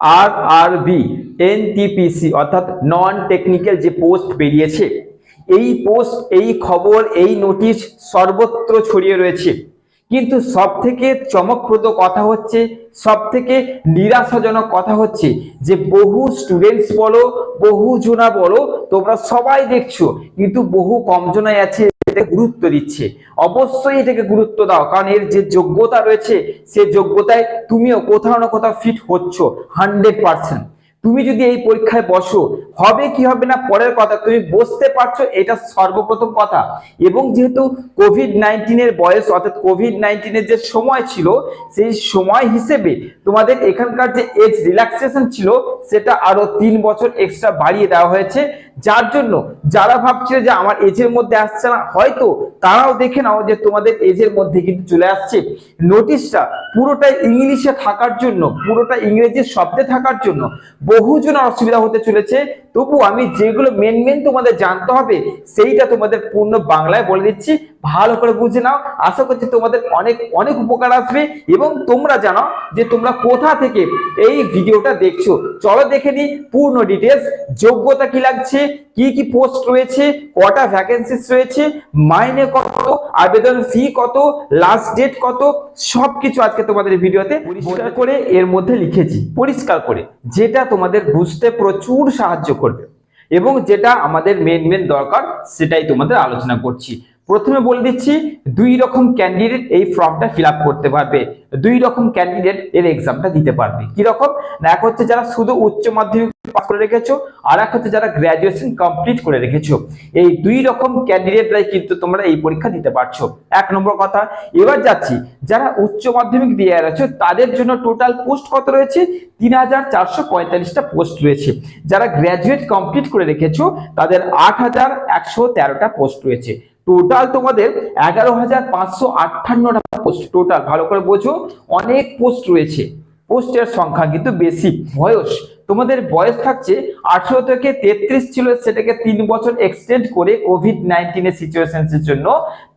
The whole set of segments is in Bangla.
আর আর বি এনটিপিসি অর্থাৎ নন টেকনিক্যাল যে পোস্ট বেরিয়েছে, এই পোস্ট এই খবর, এই নোটিশ সর্বত্র ছড়িয়ে রয়েছে। কিন্তু সব থেকে চমকপ্রদ কথা হচ্ছে সব থেকে নিরাশাজনক কথা হচ্ছে যে বহু স্টুডেন্টস বলো, বহু জনা বলো, তোমরা সবাই দেখছ, কিন্তু বহু কম জনাই আছে এটাকে গুরুত্ব দিচ্ছে। অবশ্যই এটাকে গুরুত্ব দাও, কারণ এর যে যোগ্যতা রয়েছে, সে যোগ্যতায় তুমিও কোথাও না কোথাও ফিট হচ্ছ হান্ড্রেড পার্সেন্ট তুমি যদি এই পরীক্ষায় বসো, হবে কি হবে না পরের কথা, তুমি বসতে পারছ, এটা সর্বপ্রথম কথা। এবং যেহেতু কোভিড নাইন্টিনের বয়স, অর্থাৎ কোভিড নাইন্টিনের যে সময় ছিল, সেই সময় হিসেবে তোমাদের এখানকার যে এজ রিল্যাক্সেশন ছিল, সেটা আরও তিন বছর এক্সট্রা বাড়িয়ে দেওয়া হয়েছে। যার জন্য যারা ভাবছিল যে আমার এজের মধ্যে আসছে না, হয়তো তারাও দেখে নাও যে তোমাদের এজের মধ্যে কিন্তু চলে আসছে। নোটিশটা পুরোটা ইংলিশে থাকার জন্য, পুরোটা ইংরেজির শব্দে থাকার জন্য বহুজন অসুবিধা হতে চলেছে। তবু আমি যেগুলো মেন মেন তোমাদের জানতে হবে, সেইটা তোমাদের পূর্ণ বাংলায় বলে দিচ্ছি। ভালো করে বুঝে নাও। আশা করছি তোমাদের অনেক অনেক উপকার আসবে এবং তোমরা জানো যে তোমরা কোথা থেকে এই ভিডিওটা দেখছ। চলো দেখে নি পূর্ণ ডিটেলস যোগ্যতা কি লাগছে? কি কি পোস্ট রয়েছে? কটা ভ্যাকেন্সিস রয়েছে? মাইনে কত? আবেদন ফি কত? লাস্ট ডেট কত? সবকিছু আজকে তোমাদের ভিডিওতে পরিষ্কার করে এর মধ্যে লিখেছি। পরিষ্কার করে। যেটা তোমাদের বুঝতে প্রচুর সাহায্য করবে। এবং যেটা আমাদের মেন মেন দরকার সেটাই তোমাদের আলোচনা করছি। প্রথমে বলে দিচ্ছি, দুই রকম ক্যান্ডিডেট এই ফর্মটা ফিল করতে পারবে। দুই রকম ক্যান্ডিডেট এর এক্সামটা দিতে পারবে। কি রকম? না, এক হচ্ছে যারা শুধু উচ্চ মাধ্যমিক পাস করে রেখেছো, আর এক হচ্ছে যারা গ্র্যাজুয়েশন কমপ্লিট করে রেখেছো। এই দুই রকম ক্যান্ডিডেটরাই কিন্তু তোমরা এই পরীক্ষা দিতে পারছ। এক নম্বর কথা, এবার যাচ্ছি, যারা উচ্চ মাধ্যমিক দিয়ে গেছো তাদের জন্য টোটাল পোস্ট কত রয়েছে? তিন হাজার চারশো পঁয়তাল্লিশটা পোস্ট রয়েছে। যারা গ্র্যাজুয়েট কমপ্লিট করে রেখেছো, তাদের আট হাজার একশো তেরোটা পোস্ট রয়েছে। টোটাল তোমাদের এগারো হাজার পাঁচশো আটান্নটা পোস্ট টোটাল ভালো করে বোঝো, অনেক পোস্ট রয়েছে। পোস্টের সংখ্যা কিন্তু বেশি, বয়স। তোমাদের বয়স থাকছে আঠেরো থেকে তেত্রিশ ছিল, সেটাকে তিন বছর এক্সটেন্ড করে কোভিড নাইন্টিনের সিচুয়েশনের জন্য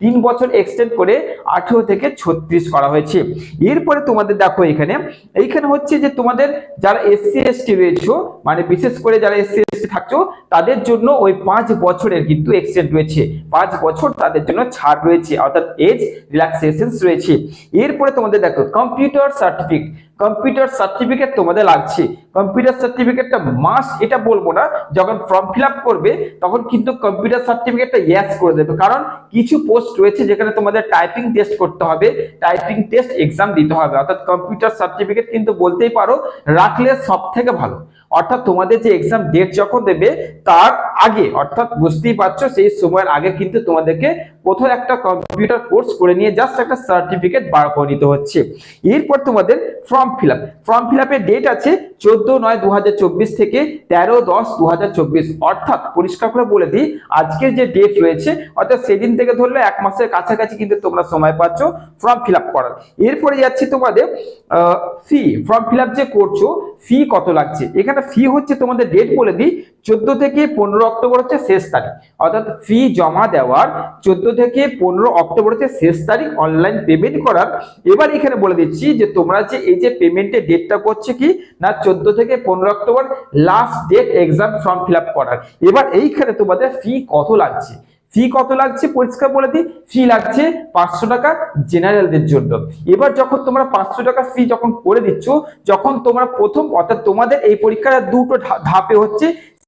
তিন বছর এক্সটেন্ড করে আঠেরো থেকে ছত্রিশ করা হয়েছে। এরপরে তোমাদের দেখো এখানে, এইখানে হচ্ছে যে তোমাদের যারা এসসি এসটি রয়েছে মানে বিশেষ করে যারা এসসি এসটি থাকছো, তাদের জন্য ওই পাঁচ বছরের কিন্তু এক্সটেন্ড রয়েছে। পাঁচ বছর তাদের জন্য ছাড় রয়েছে, অর্থাৎ এজ রিল্যাক্সেশন রয়েছে। এরপরে তোমাদের দেখো কম্পিউটার সার্টিফিকেট কম্পিউটার সার্টিফিকেট তোমাদের লাগছে। কম্পিউটার সার্টিফিকেটটা মাস্ট এটা বলব না, যখন ফর্ম ফিল করবে, তখন কিন্তু কম্পিউটার সার্টিফিকেটটা ইয়েস করে দেবে। কারণ কিছু পোস্ট রয়েছে যেখানে তোমাদের টাইপিং টেস্ট করতে হবে টাইপিং টেস্ট এক্সাম দিতে হবে। অর্থাৎ কম্পিউটার সার্টিফিকেট কিন্তু বলতেই পারো, রাখলে সব থেকে ভালো। অর্থাৎ তোমাদের যে এক্সাম ডেট যখন দেবে, তার আগে, অর্থাৎ বুঝতেই পারছ সেই সময়ের আগে কিন্তু তোমাদেরকে প্রথম একটা কম্পিউটার কোর্স করে নিয়ে জাস্ট একটা সার্টিফিকেট বার করে নিতে হচ্ছে। এরপর তোমাদের form fill up form fill আপের ডেট আছে চোদ্দ নয় দু থেকে তেরো দশ দু অর্থাৎ পরিষ্কার করে বলে দিই, আজকের যে ডেট রয়েছে, অর্থাৎ সেদিন থেকে ধরলে এক মাসের কাছাকাছি কিন্তু তোমরা সময় পাচ্ছ ফর্ম ফিল আপ করার। এরপরে যাচ্ছে তোমাদের ফি ফর্ম ফিল আপ যে করছ ফি কত লাগছে? এখানে ফি হচ্ছে তোমাদের ডেট বলে দিই, চোদ্দ থেকে পনেরো অক্টোবর হচ্ছে শেষ তারিখ। অর্থাৎ ফি জমা দেওয়ার চোদ্দ থেকে পনেরো অক্টোবর হচ্ছে শেষ তারিখ অনলাইন পেমেন্ট করার। এবার এখানে বলে দিচ্ছি যে তোমরা যে এই যে পেমেন্টের ডেটটা করছে কি, না থেকে পনেরো October last date exam form fill করার। এবার এইখানে তোমাদের ফি কত লাগছে? ফি কত লাগছে? পরিষ্কার বলে দিই ফি লাগছে পাঁচশো টাকা জেনারেলদের জন্য। এবার যখন তোমরা পাঁচশো টাকা ফি যখন করে দিচ্ছ, যখন তোমরা প্রথম, অর্থাৎ তোমাদের এই পরীক্ষাটা দুটো ধাপে হচ্ছে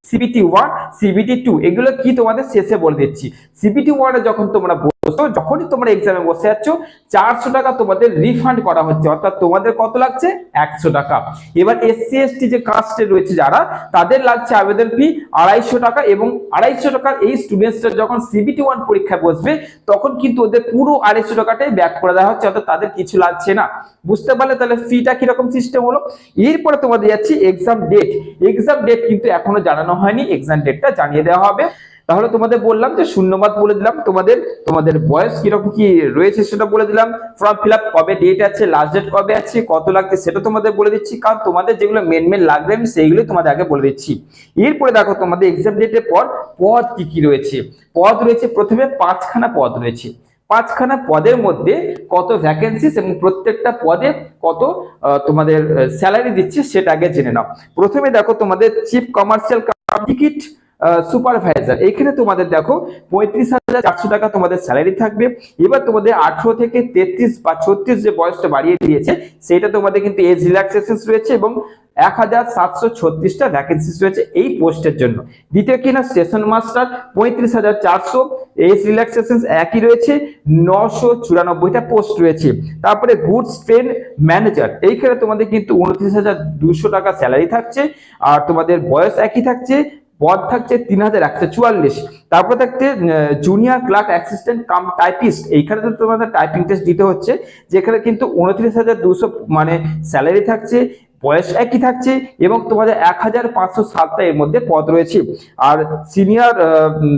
সিবিটি ওয়ান সিবিটি টু এগুলো কি তোমাদের শেষে বলে দিচ্ছি। সিবিটি ওয়ানে যখন তোমরা বসো যখনই তোমরা এক্সামে বসে যাচ্ছ চারশো টাকা তোমাদের রিফান্ড করা হচ্ছে। অর্থাৎ তোমাদের কত লাগছে? একশো টাকা। এবার এসসি এসটি যে কাস্টে রয়েছে যারা, তাদের লাগছে আবেদন ফি আড়াইশো টাকা এবং আড়াইশো টাকার এই স্টুডেন্টসরা যখন সিবিটি ওয়ান পরীক্ষায় বসবে, তখন কিন্তু ওদের পুরো আড়াইশো টাকাটাই ব্যাক করে দেওয়া হচ্ছে। অর্থাৎ তাদের কিছু লাগছে না। বুঝতে পারলে তাহলে ফিটা কীরকম সিস্টেম হলো? এরপরে তোমাদের যাচ্ছি এক্সাম ডেট এক্সাম ডেট কিন্তু এখনও জানানো হয়নি। এক্সাম ডেটটা জানিয়ে দেওয়া হবে। তাহলে তোমাদের বললাম যে শূন্যবাদ বলে দিলাম। তোমাদের তোমাদের বয়স কীরকম কি রয়েছে সেটা বলে দিলাম। ফর্ম ফিল কবে ডেট আছে লাস্ট ডেট কবে আছে, কত লাগছে সেটা তোমাদের বলে দিচ্ছি। কারণ তোমাদের যেগুলো মেন মেন লাগবে আমি সেইগুলো তোমাদের আগে বলে দিচ্ছি। এরপরে দেখো তোমাদের এক্সাম ডেটের পর পদ কি কি রয়েছে? পদ রয়েছে প্রথমে পাঁচখানা পদ রয়েছে। পাঁচখানা পদের মধ্যে কত ভ্যাকেন্সিস এবং প্রত্যেকটা পদে কত তোমাদের স্যালারি দিচ্ছে সেটা আগে জেনে নাও। প্রথমে দেখো তোমাদের চিফ কমার্শিয়াল টিকিট সুপারভাইজার এখানে তোমাদের দেখো, পঁয়ত্রিশ হাজার চারশো টাকা তোমাদের স্যালারি থাকবে। এবার তোমাদের আঠারো থেকে তেত্রিশ বা ছত্রিশ যে বয়সটা বাড়িয়ে দিয়েছে, সেটা তোমাদের কিন্তু এজ রিল্যাক্সেশন রয়েছে এবং এক হাজার সাতশো ছত্রিশটা ভ্যাকেন্সিস রয়েছে এই পোস্টের জন্য। দ্বিতীয় কিনা স্টেশন মাস্টার পঁয়ত্রিশ হাজার চারশো এজ রিল্যাক্সেশন একই রয়েছে, নশো চুরানব্বইটা পোস্ট রয়েছে। তারপরে গুডস ট্রেন ম্যানেজার এইখানে তোমাদের কিন্তু উনত্রিশ হাজার দুশো টাকা স্যালারি থাকছে, আর তোমাদের বয়স একই থাকছে পদ থাকছে তিন হাজার একশো চুয়াল্লিশ। তারপর থাকছে junior clerk assistant cum typist এইখানে তো তোমাদের টাইপিং টেস্ট দিতে হচ্ছে, যেখানে কিন্তু উনত্রিশ হাজার দুশো মানে স্যালারি থাকছে বয়স একই থাকছে এবং তোমাদের এক হাজার পাঁচশো সাতটা এর মধ্যে পদ রয়েছে। আর সিনিয়র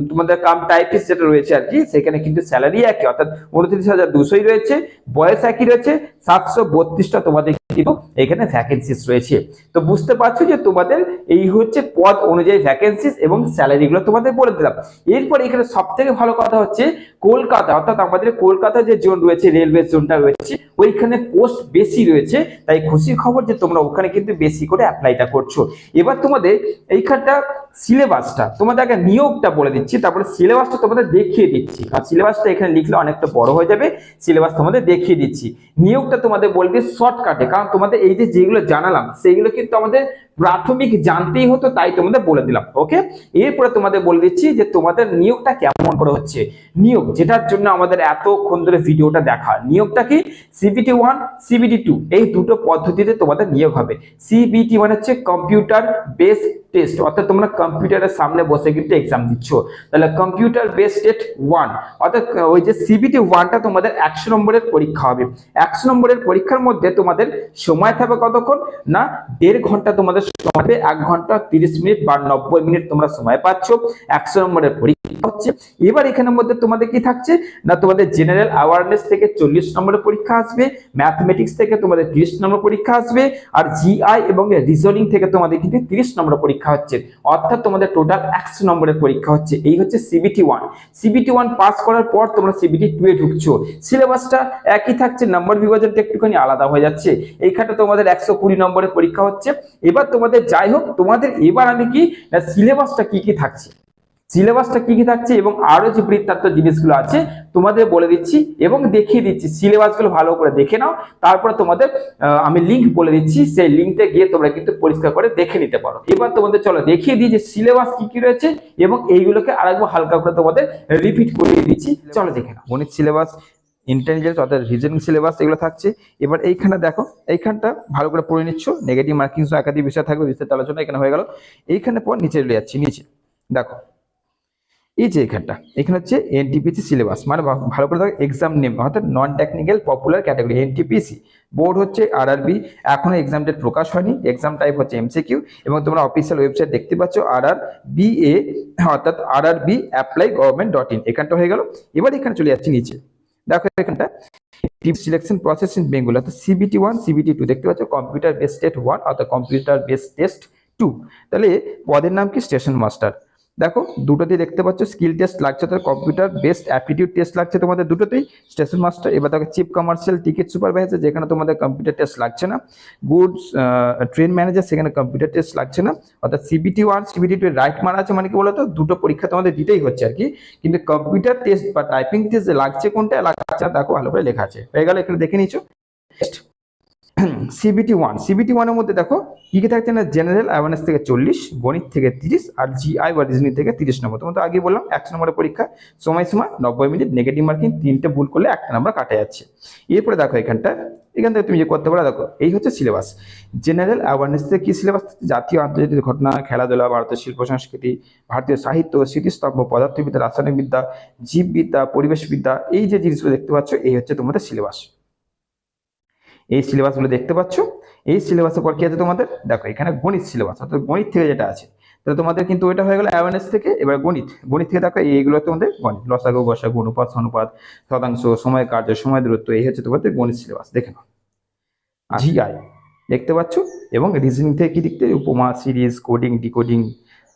তোমাদের কাম টাইপিস্ট যেটা রয়েছে আর কি, সেখানে কিন্তু স্যালারি একই, অর্থাৎ উনত্রিশ হাজার দুশোই রয়েছে। বয়স একই রয়েছে, সাতশো বত্রিশটা তোমাদের কিন্তু এখানে ভ্যাকেন্সিস রয়েছে। তো বুঝতে পারছ যে তোমাদের এই হচ্ছে পদ অনুযায়ী ভ্যাকেন্সিস এবং স্যালারিগুলো তোমাদের বলে দিলাম। এরপর এখানে সব থেকে ভালো কথা হচ্ছে কলকাতা, অর্থাৎ আমাদের কলকাতা যে জোন রয়েছে রেলওয়ে জোনটা রয়েছে, ওইখানে পোস্ট বেশি রয়েছে। তাই খুশির খবর যে তোমরা ওখানে কিন্তু বেশি করে অ্যাপ্লাইটা করছ। এবার তোমাদের এইখানটা সিলেবাসটা তোমাদের আগে নিয়োগটা বলে দিচ্ছি, তারপরে সিলেবাসটা তোমাদের দেখিয়ে দিচ্ছি। আর সিলেবাসটা এখানে লিখলে অনেকটা বড় হয়ে যাবে সিলেবাস তোমাদের দেখিয়ে দিচ্ছি। নিয়োগটা তোমাদের বলবে শর্টকাটে কারণ তোমাদের এই যে যেগুলো জানালাম, সেইগুলো কিন্তু আমাদের প্রাথমিক জানতেই হতো, তাই তোমাদের বলে দিলাম ওকে এরপরে তোমাদের বলে দিচ্ছি যে তোমাদের নিয়োগটা কেমন করে হচ্ছে। নিয়োগ, যেটার জন্য আমাদের এতক্ষণ ধরে ভিডিওটা দেখা। নিয়োগটা কি? সিবিটি ওয়ান সিবিটি টু এই দুটো পদ্ধতিতে তোমাদের নিয়োগ হবে। সিবিটি মানে হচ্ছে কম্পিউটার বেস টেস্ট অর্থাৎ তোমরা কম্পিউটারের সামনে বসে কিন্তু এক্সাম দিচ্ছ। তাহলে কম্পিউটার বেস টেস্ট ওয়ান অর্থাৎ ওই যে সিবিটি ওয়ানটা তোমাদের একশো নম্বরের পরীক্ষা হবে। একশো নম্বরের পরীক্ষার মধ্যে তোমাদের সময় থাকবে কতক্ষণ? না, দেড় ঘণ্টা তোমাদের সময় এক ঘণ্টা তিরিশ মিনিট বা নব্বই মিনিট তোমরা সময় পাচ্ছ। একশো নম্বরের পরীক্ষা হচ্ছে। এবার এখানের মধ্যে তোমাদের কি থাকছে? না, তোমাদের জেনারেল অ্যাওয়ারনেস থেকে চল্লিশ নম্বরের পরীক্ষা আসবে ম্যাথমেটিক্স থেকে তোমাদের তিরিশ নম্বর পরীক্ষা আসবে, আর জিআই এবং রিজনিং থেকে তোমাদের কিন্তু তিরিশ নম্বর পরীক্ষা হচ্ছে। অর্থাৎ তোমাদের টোটাল একশো নম্বরের পরীক্ষা হচ্ছে। এই হচ্ছে CBT one CBT one pass করার পর তোমরা সিবিটি টু এ ঢুকছো। সিলেবাসটা একই থাকছে নম্বর বিভাজনটা একটুখানি আলাদা হয়ে যাচ্ছে। এইখানে তোমাদের একশো কুড়ি নম্বরের পরীক্ষা হচ্ছে। এবার তোমাদের যাই হোক, তোমাদের এবার আমি কি সিলেবাসটা কি কি থাকছে? সিলেবাসটা কি কি থাকছে এবং আরও যে বৃত্তান্ত জিনিসগুলো আছে, তোমাদের বলে দিচ্ছি এবং দেখিয়ে দিচ্ছি। সিলেবাসগুলো ভালো করে দেখে নাও। তারপরে তোমাদের আমি লিংক বলে দিচ্ছি। সেই লিঙ্কটা গিয়ে তোমরা কিন্তু পরিষ্কার করে দেখে নিতে পারো। এবার তোমাদের চলো দেখিয়ে দিই যে সিলেবাস কি কি রয়েছে এবং এইগুলোকে আরেকবার হালকা করে তোমাদের রিপিট করে দিচ্ছি। চলো দেখে নাও। গণিত সিলেবাস ইন্টেলিজেন্স অর্থাৎ রিজনিং সিলেবাস এগুলো থাকছে। এবার এইখানে দেখো, এইখানটা ভালো করে পড়ে নিচ্ছ। নেগেটিভ মার্কিংস একাধিক বিষয় থাকবে, বিস্তারিত আলোচনা এখানে হয়ে গেল। এইখানে পর নিচে চলে যাচ্ছি, নিচে। দেখো এই যে এখানটা, এখানে হচ্ছে এনটিপিসি সিলেবাস মানে ভালো করে দেখো এক্সাম নেম অর্থাৎ non technical popular category NTPC board হচ্ছে আরআরবি এখনও এক্সাম ডেট প্রকাশ হয়নি এক্সাম টাইপ হচ্ছে এমসিকিউ এবং তোমরা অফিসিয়াল ওয়েবসাইট দেখতে পাচ্ছ আর আর বি এ অর্থাৎ R R B apply government dot in এখানটা হয়ে গেল। এবার এখানে চলে যাচ্ছি নিচে। দেখো এখানটা সিলেকশন প্রসেস ইন বেঙ্গল অর্থাৎ সিবিটি ওয়ান সিবিটি টু দেখতে পাচ্ছ কম্পিউটার বেস টেস্ট ওয়ান অর্থাৎ কম্পিউটার বেস টেস্ট টু তাহলে পদের নাম কি? স্টেশন মাস্টার দেখো, দুটোতেই দেখতে পাচ্ছ স্কিল টেস্ট লাগছে তো কম্পিউটার বেস্ট অ্যাপটিটিউড টেস্ট লাগছে তোমাদের দুটোতেই। স্টেশন মাস্টার এবার দেখো চিফ কমার্শিয়াল টিকিট সুপারভাইজার যেখানে তোমাদের কম্পিউটার টেস্ট লাগছে না। গুডস ট্রেন ম্যানেজার সেখানে কম্পিউটার টেস্ট লাগছে না। অর্থাৎ CBT one CBT two right মারা আছে মানে কি বলতো? দুটো পরীক্ষা তোমাদের দিতেই হচ্ছে আর কি। কিন্তু কম্পিউটার টেস্ট বা টাইপিং টেস্ট লাগছে কোনটা, লাগছে দেখো, ভালো করে লেখা আছে। হয়ে গেল, এখানে দেখে নিচ্ছ সিবিটি ওয়ান সিবিটি ওয়ানের মধ্যে দেখো, কি কি থাকছে না? জেনারেল অ্যাওয়ারনেস থেকে চল্লিশ, গণিত থেকে তিরিশ, আর জিআই বা রিজনিং থেকে তিরিশ নম্বর। তোমার তো আগে বললাম একশো নম্বরের পরীক্ষা সময়সীমা নব্বই মিনিট নেগেটিভ মার্কিং তিনটে ভুল করলে একটা নাম্বার কাটা যাচ্ছে। এরপরে দেখো এখানটা, এখান থেকে তুমি যে করতে পারো, দেখো, এই হচ্ছে সিলেবাস জেনারেল অ্যাওয়ারনেস থেকে কী সিলেবাস জাতীয় আন্তর্জাতিক ঘটনা, খেলাধুলা ভারতীয় শিল্প, সংস্কৃতি, ভারতীয় সাহিত্য, স্মৃতিস্তম্ভ, পদার্থবিদ্যা, রাসায়নিক বিদ্যা, জীববিদ্যা, পরিবেশবিদ্যা, এই যে জিনিসগুলো দেখতে পাচ্ছ, এই হচ্ছে তোমাদের সিলেবাস এই সিলেবাসগুলো দেখতে পাচ্ছ? এই সিলেবাসের পর কি আছে তোমাদের? দেখো এখানে গণিত সিলেবাস অর্থাৎ গণিত থেকে যেটা আছে। তাহলে তোমাদের কিন্তু ওইটা হয়ে গেল অ্যাওয়ারনেস থেকে এবার গণিত। গণিত থেকে দেখো এইগুলো তোমাদের গণিত। লসাগু গসাগু অনুপাত অনুপাত শতাংশ সময় কার্য সময় দূরত্ব এই হচ্ছে তোমাদের গণিত সিলেবাস। দেখে নাও। জিআই দেখতে পাচ্ছ? এবং রিজনিং থেকে কি দেখতে? উপমা সিরিজ কোডিং ডিকোডিং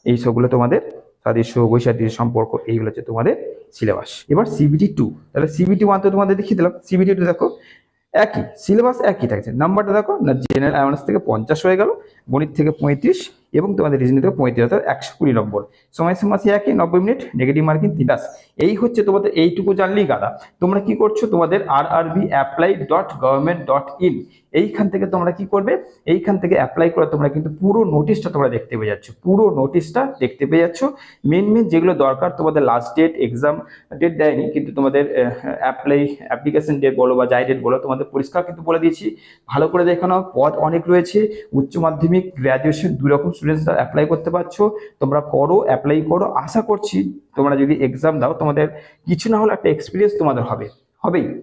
এই সবগুলো তোমাদের সাদৃশ্য বৈসাদৃশ্য সম্পর্ক এইগুলো হচ্ছে তোমাদের সিলেবাস। এবার সিবিটি টু তাহলে সিবিটি ওয়ান তো তোমাদের দেখিয়ে দিলাম। সিবিটি টু দেখো একই সিলেবাস একই থাকছে। নাম্বারটা দেখো, না জেনারেল অ্যাওয়ারনেস থেকে পঞ্চাশ হয়ে গেল, গণিত থেকে পঁয়ত্রিশ এবং তোমাদের রিজনিং থেকে পঁয়ত্রিশ একশো কুড়ি নম্বর। সময় সীমা সে একই নব্বই মিনিট নেগেটিভ মার্কিং তিন এই হচ্ছে তোমাদের এইটুকু জানলেই গাদা। তোমরা কি করছ? তোমাদের R RB apply dot government dot in এইখান থেকে তোমরা কি করবে? এইখান থেকে অ্যাপ্লাই করে তোমরা কিন্তু পুরো নোটিশটা তোমরা দেখতে পেয়ে যাচ্ছ। পুরো নোটিশটা দেখতে পেয়ে যাচ্ছ। মেন মেন যেগুলো দরকার তোমাদের লাস্ট ডেট এক্সাম ডেট দেয়নি, কিন্তু তোমাদের অ্যাপ্লাই অ্যাপ্লিকেশন ডেট বলো বা যাই ডেট বলো, তোমাদের পরিষ্কার কিন্তু বলে দিয়েছি। ভালো করে দেখানো পদ অনেক রয়েছে। উচ্চ মাধ্যমিক গ্র্যাজুয়েশন দুই রকম স্টুডেন্টসরা অ্যাপ্লাই করতে পারছ, তোমরা করো অ্যাপ্লাই করো। আশা করছি তোমরা যদি এক্সাম দাও, তোমাদের কিছু না হলে একটা এক্সপিরিয়েন্স তোমাদের হবে। হবেই।